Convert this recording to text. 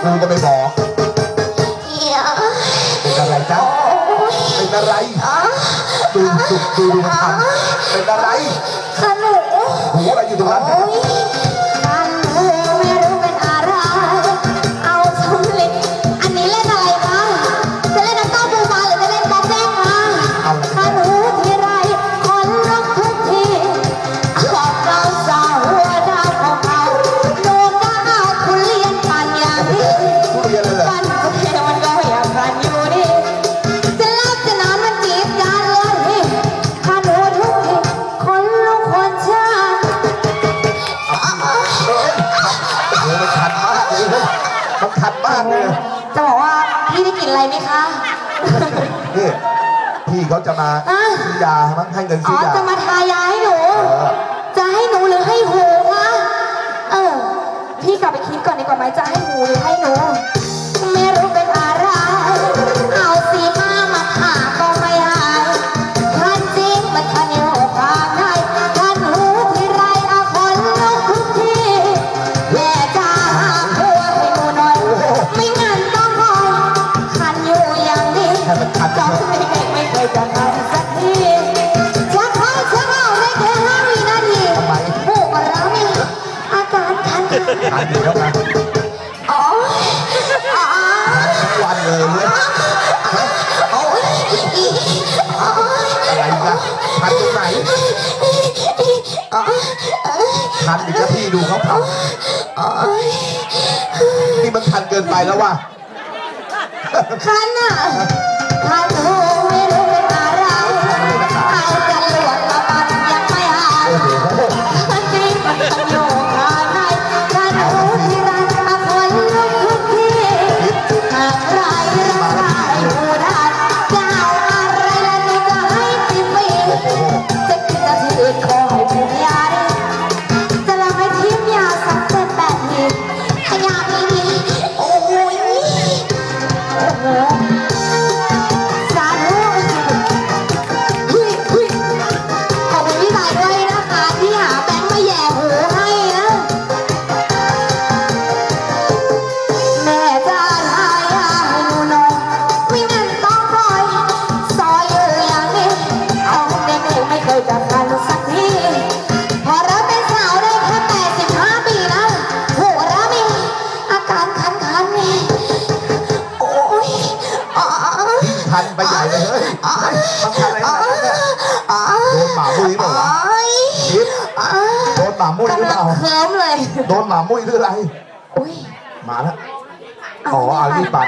ครูก็ไม่บอกเป็นอะไรจ๊ะเป็นอะไรดูดูดูดูมันทำเป็นอะไรขนุนหูอะไรอยู่ตรงนั้น คำทัดบ้างเลยจะบอกว่าพี่ได้กลินอะไรไหมคะ นี่พี่เขาจะมาซื้อยาให้เงินซื้อยา จะมาทายาให้หนูจะให้หนูหรือให้หูาดีแล้วนะออ๋อทุวันเลยอะไรนะพันตรงไหนอ๋อพันอีกแล้วพี่ดูเขาพันอ๋อนี่มันพันเกินไปแล้วว่ะคันอะคันเออ โอ้ยพันไปใหญ่เลยเฮ้ยทำอะไรกันเน่โดนหมามุ้ยเาโดนหมามุ้ยหรือาเคลิ้มเลย โดนหมามุ้ยหรือะไรมาแล้ว อ๋ออาลีปั